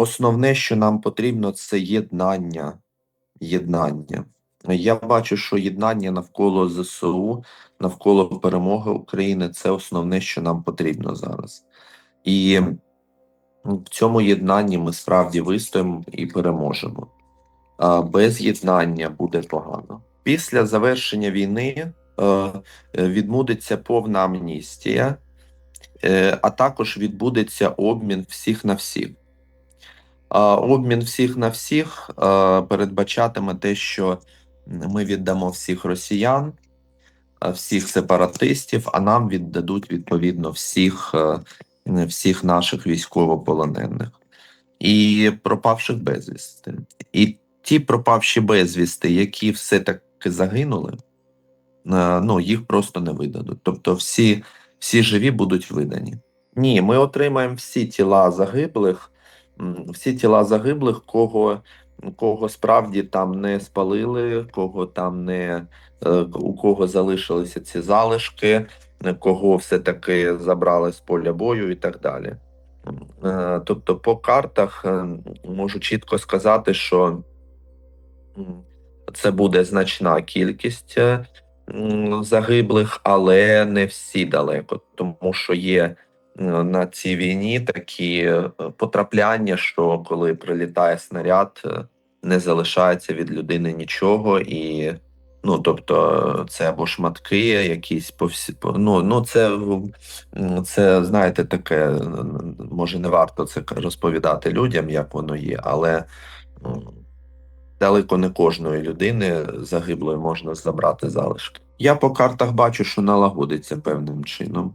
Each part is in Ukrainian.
основне, що нам потрібно, це єднання. Єднання. Я бачу, що єднання навколо ЗСУ, навколо перемоги України це основне, що нам потрібно зараз. І в цьому єднанні ми справді вистоїмо і переможемо. Без єднання буде погано. Після завершення війни е, відбудеться повна амністія, е, а також відбудеться обмін всіх на всіх. Обмін всіх на всіх передбачатиме те, що ми віддамо всіх росіян, всіх сепаратистів, а нам віддадуть відповідно всіх, е, всіх наших військовополонених і пропавших безвісти. І ті пропавші безвісти, які все таки загинули, е, ну їх просто не видадуть. Тобто, всі, всі живі будуть видані. Ні, ми отримаємо всі тіла загиблих, всі тіла загиблих, кого, кого справді там не спалили, кого там не е, у кого залишилися ці залишки, кого все-таки забрали з поля бою і так далі. Е, Тобто, по картах е, можу чітко сказати, що це буде значна кількість загиблих, але не всі далеко, тому що є на цій війні такі е, потрапляння, що коли прилітає снаряд, е, не залишається від людини нічого, і ну тобто це або шматки, якісь повсі по- ну, ну це це знаєте таке. Може не варто це розповідати людям, як воно є, але далеко не кожної людини загиблої можна забрати залишки. Я по картах бачу, що налагодиться певним чином.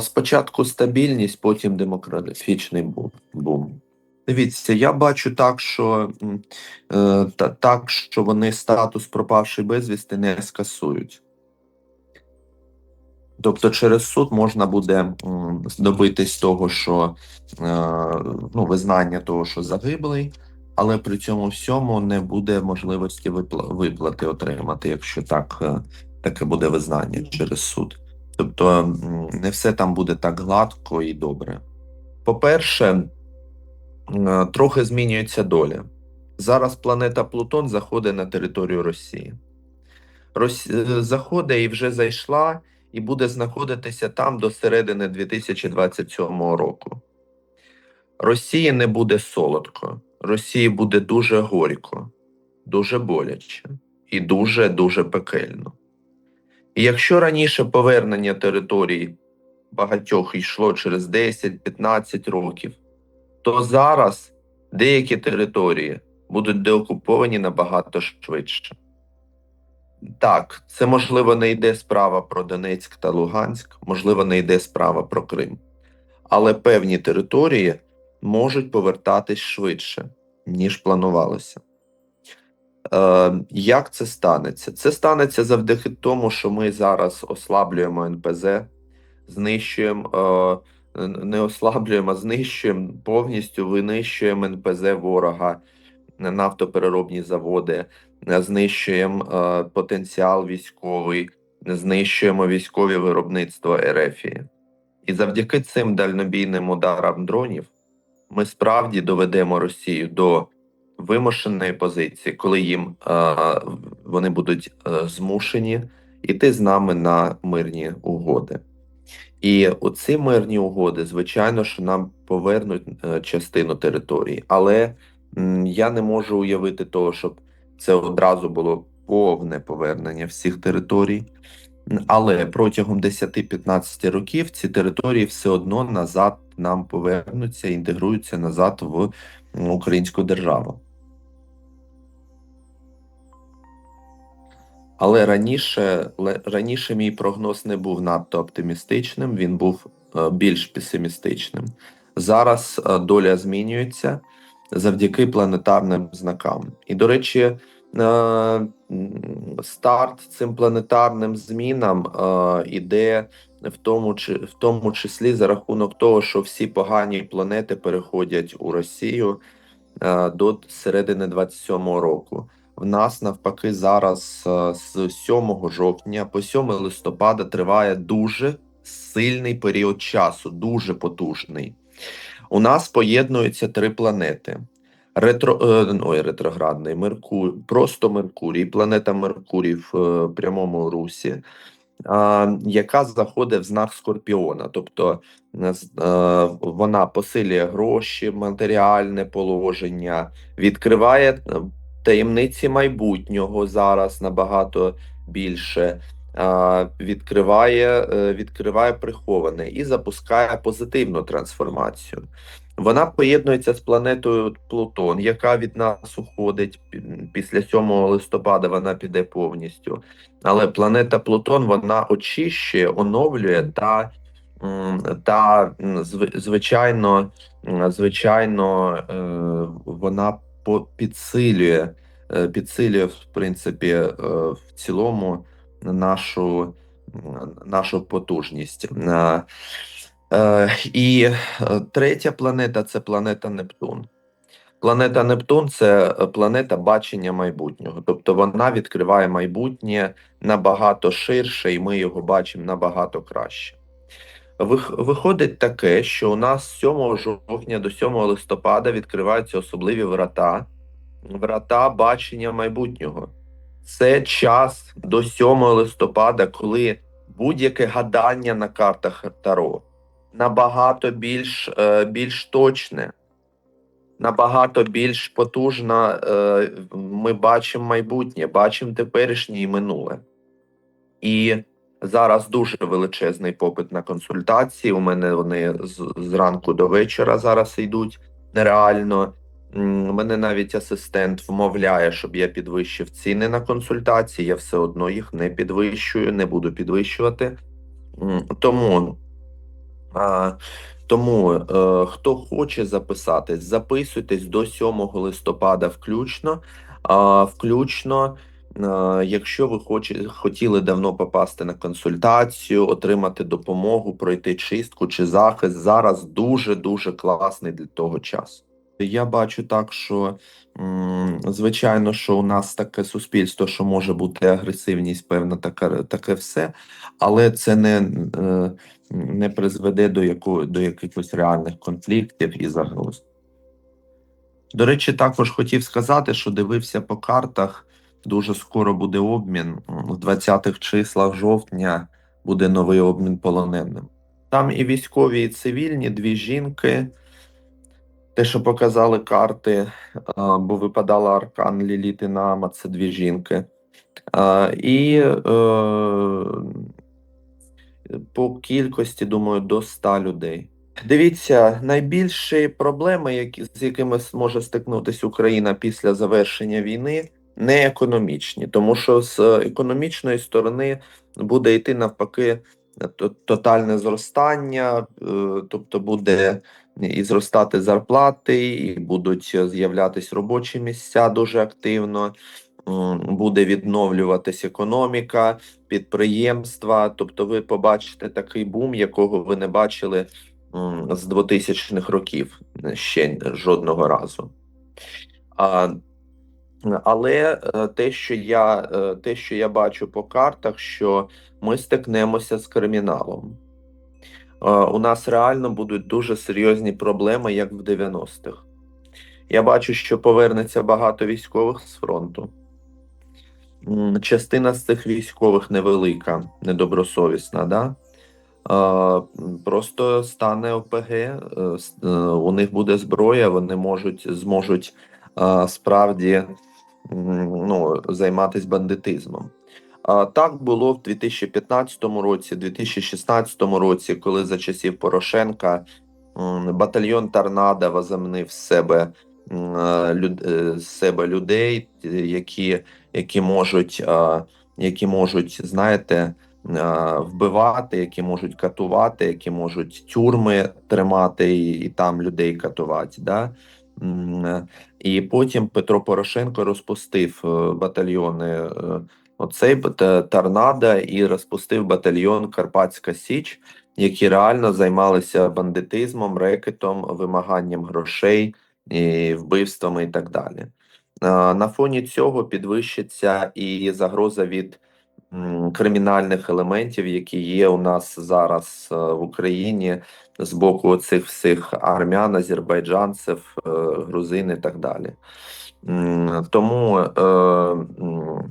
Спочатку стабільність, потім демографічний бу- бум. Дивіться, я бачу так, що е, та, так, що вони статус пропавший безвісти не скасують. Тобто через суд можна буде добитись того, що е, ну, визнання того, що загиблий, але при цьому всьому не буде можливості випла- виплати отримати, якщо так е, таке буде визнання через суд. Тобто не все там буде так гладко і добре. По-перше, е, трохи змінюється доля. Зараз планета Плутон заходить на територію Росії. Рос... е, Заходить і вже зайшла, і буде знаходитися там до середини 2027 року. Росії не буде солодко, Росії буде дуже горько, дуже боляче і дуже дуже пекельно. Якщо раніше повернення територій багатьох йшло через 10-15 років, то зараз деякі території будуть деокуповані набагато швидше. Так, це можливо не йде справа про Донецьк та Луганськ, можливо, не йде справа про Крим. Але певні території можуть повертатись швидше, ніж планувалося. Е, як це станеться? Це станеться завдяки тому, що ми зараз ослаблюємо НПЗ, знищуємо, е, не ослаблюємо, а знищуємо повністю винищуємо НПЗ ворога, нафтопереробні заводи, знищуємо е, потенціал військовий, знищуємо військові виробництва Ерефії. І завдяки цим дальнобійним ударам дронів ми справді доведемо Росію до вимушеної позиції, коли їм е, вони будуть е, змушені йти з нами на мирні угоди. І оці мирні угоди, звичайно, що нам повернуть е, частину території, але я не можу уявити того, щоб це одразу було повне повернення всіх територій. Але протягом 10-15 років ці території все одно назад нам повернуться, інтегруються назад в українську державу. Але раніше, раніше мій прогноз не був надто оптимістичним, він був е, більш песимістичним. Зараз е, доля змінюється завдяки планетарним знакам. І, до речі, е, старт цим планетарним змінам іде в тому, в тому числі за рахунок того, що всі погані планети переходять у Росію до середини 27-го року. В нас навпаки зараз е, з 7 жовтня по 7 листопада триває дуже сильний період часу, дуже потужний. У нас поєднуються три планети. Ретро, е, ой, ретроградний Меркурій, просто Меркурій, планета Меркурій в е, прямому русі, яка заходить в знак Скорпіона. Тобто вона посилює гроші, матеріальне положення, відкриває таємниці майбутнього зараз набагато більше. Відкриває, е, відкриває приховане і запускає позитивну трансформацію. Вона поєднується з планетою Плутон, яка від нас уходить після 7 листопада. Вона піде повністю. Але планета Плутон вона очищує, оновлює та, та звичайно, звичайно, е, вона підсилює, е, підсилює в принципі е, в цілому нашу, нашу потужність. Е, і третя планета це планета Нептун. Планета Нептун це планета бачення майбутнього. Тобто вона відкриває майбутнє набагато ширше, і ми його бачимо набагато краще. Вих- Виходить таке, що у нас з 7 жовтня до 7 листопада відкриваються особливі врата, врата бачення майбутнього. Це час до 7 листопада, коли будь-яке гадання на картах Таро набагато більш, е, більш точне, набагато більш потужно е, ми бачимо майбутнє, бачимо теперішнє і минуле. І зараз дуже величезний попит на консультації. У мене вони з, зранку до вечора зараз йдуть нереально. Мене навіть асистент вмовляє, щоб я підвищив ціни на консультації. Я все одно їх не підвищую, не буду підвищувати. Тому а, тому е, хто хоче записатись, записуйтесь до 7 листопада включно. А, включно, якщо ви хоче, хотіли давно попасти на консультацію, отримати допомогу, пройти чистку чи захист, зараз дуже дуже класний для того часу. Я бачу так, що звичайно, що у нас таке суспільство, що може бути агресивність, певна таке, таке все, але це не. Е, не призведе до яко, до якихось реальних конфліктів і загроз. До речі, також хотів сказати, що дивився по картах. Дуже скоро буде обмін. В 20-х числах жовтня буде новий обмін полоненим. Там і військові, і цивільні, дві жінки. Те, що показали карти, бо випадала аркан Ліліт і Наама, це дві жінки. І е, по кількості, думаю, до 100 людей. Дивіться, найбільші проблеми, які, з якими може стикнутися Україна після завершення війни, не економічні, тому що з економічної сторони буде йти навпаки то- тотальне зростання, е, тобто буде і зростати зарплати, і будуть з'являтися робочі місця дуже активно. Буде відновлюватись економіка, підприємства. Тобто, ви побачите такий бум, якого ви не бачили з 2000-х років ще жодного разу. А, але е, те, що я, е, те, що я бачу по картах, що ми стикнемося з криміналом. Е, У нас реально будуть дуже серйозні проблеми, як в 90-х. Я бачу, що повернеться багато військових з фронту. Частина з цих військових невелика, недобросовісна, да? Просто стане ОПГ, у них буде зброя, вони можуть зможуть справді ну, займатися бандитизмом. А так було в 2015 році, 2016 році, коли за часів Порошенка батальйон Торнадо возомнив себе е, е, з себе людей, які, які можуть, які можуть, знаєте, вбивати, які можуть катувати, які можуть тюрми тримати і, і там людей катувати. Да? Е, І потім Петро Порошенко розпустив е, батальйони. е, Оцей торнадо і розпустив батальйон Карпатська Січ, які реально займалися бандитизмом, рекетом, вимаганням грошей, і вбивствами і так далі. На фоні цього підвищиться і загроза від кримінальних елементів, які є у нас зараз е, в Україні з боку цих всіх армян, азербайджанців, е, грузин і так далі. Тому е,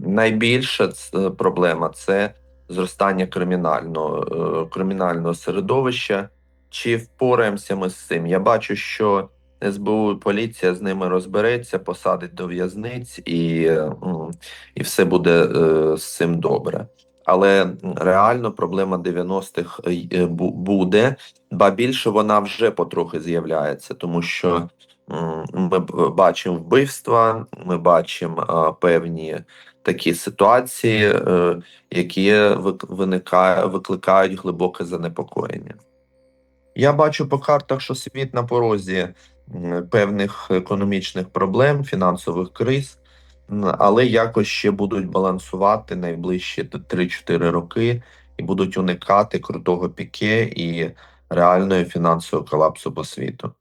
найбільша проблема це зростання кримінального, кримінального середовища. Чи впораємося ми з цим? Я бачу, що СБУ і поліція з ними розбереться, посадить до в'язниць, і, е, і все буде е, з цим добре. Але реально проблема 90-х е, буде, ба більше вона вже потрохи з'являється, тому що ми бачимо вбивства, ми бачимо е, певні такі ситуації, е, які виникає, викликають глибоке занепокоєння. Я бачу по картах, що світ на порозі певних економічних проблем, фінансових криз, але якось ще будуть балансувати найближчі т- 3-4 роки і будуть уникати крутого піке і реальної фінансового колапсу по світу.